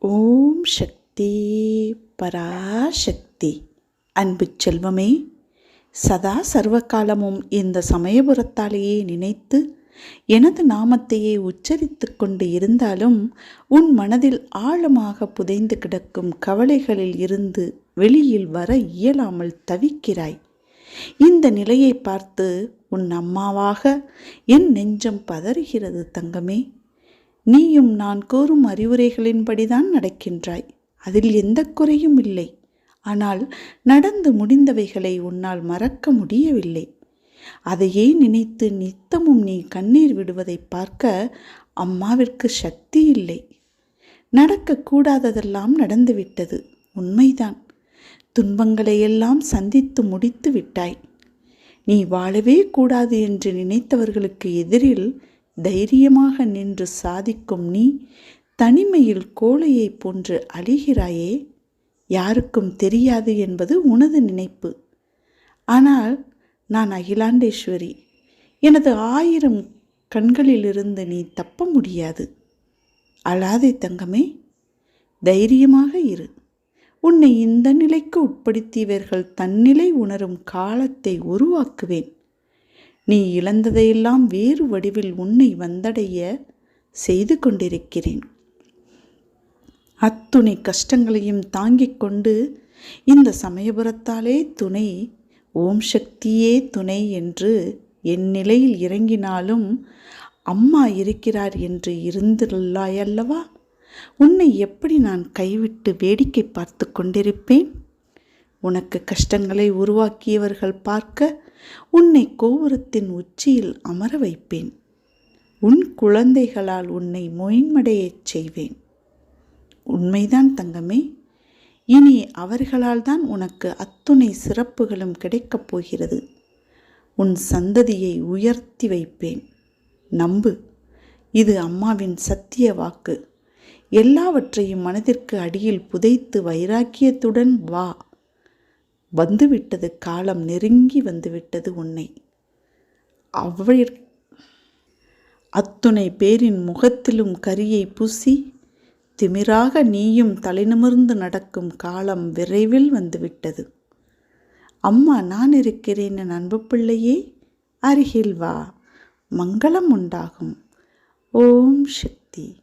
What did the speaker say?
ஓம் சக்தி பராசக்தி. அன்பு செல்வமே சதா சர்வகாலமும் இந்த சமயபுரத்தாலேயே நினைத்து எனது நாமத்தையே உச்சரித்து கொண்டு இருந்தாலும் உன் மனதில் ஆழமாக புதைந்து கிடக்கும் கவலைகளில் இருந்து வெளியில் வர இயலாமல் தவிக்கிறாய். இந்த நிலையை பார்த்து உன் அம்மாவாக என் நெஞ்சம் பதறுகிறது தங்கமே. நீயும் நான் கூறும் அறிவுரைகளின்படிதான் நடக்கின்றாய். அதில் எந்த குறையும் இல்லை. ஆனால் நடந்து முடிந்தவைகளை உன்னால் மறக்க முடியவில்லை. அதையே நினைத்து நித்தமும் நீ கண்ணீர் விடுவதை பார்க்க அம்மாவிற்கு சக்தி இல்லை. நடக்கக்கூடாததெல்லாம் நடந்துவிட்டது. உண்மைதான். துன்பங்களை எல்லாம் சந்தித்து முடித்து விட்டாய். நீ வாழவே கூடாது என்று நினைத்தவர்களுக்கு எதிரில் தைரியமாக நின்று சாதிக்கும் நீ தனிமையில் கோழையைப் போன்று அழிகிறாயே. யாருக்கும் தெரியாது என்பது உனது நினைப்பு. ஆனால் நான் அகிலாண்டேஸ்வரி. எனது ஆயிரம் கண்களிலிருந்து நீ தப்ப முடியாது. அழாதே தங்கமே. தைரியமாக இரு. உன்னை இந்த நிலைக்கு உட்படுத்தியவர்கள் தன்னிலை உணரும் காலத்தை உருவாக்குவேன். நீ இழந்ததையெல்லாம் வேறு வடிவில் உன்னை வந்தடைய செய்து கொண்டிருக்கிறேன். அத்துணை கஷ்டங்களையும் தாங்கிக் கொண்டு இந்த சமயபுரத்தாலே துணை ஓம் சக்தியே துணை என்று என் நிலையில் இறங்கினாலும் அம்மா இருக்கிறார் என்று இருந்துள்ளாயல்லவா உன்னை எப்படி நான் கைவிட்டு வேடிக்கை பார்த்து கொண்டிருப்பேன்? உனக்கு கஷ்டங்களை உருவாக்கியவர்கள் பார்க்க உன்னை கோபுரத்தின் உச்சியில் அமர வைப்பேன். உன் குழந்தைகளால் உன்னை மொயின்மடையச் செய்வேன். உண்மைதான் தங்கமே. இனி அவர்களால் தான் உனக்கு அத்துணை சிறப்புகளும் கிடைக்கப் போகிறது. உன் சந்ததியை உயர்த்தி வைப்பேன். நம்பு. இது அம்மாவின் சத்திய வாக்கு. எல்லாவற்றையும் மனதிற்கு அடியில் புதைத்து வைராக்கியத்துடன் வா. வந்துவிட்டது காலம் நெருங்கி வந்துவிட்டது உன்னை. அவள் அத்துணை பேரின் முகத்திலும் கரியை பூசி திமிராக நீயும் தலைநிமிர்ந்து நடக்கும் காலம் விரைவில் வந்துவிட்டது. அம்மா நான் இருக்கிறேன் என் அன்பு பிள்ளையே அருகில் வா மங்களம் உண்டாகும். ஓம் சக்தி.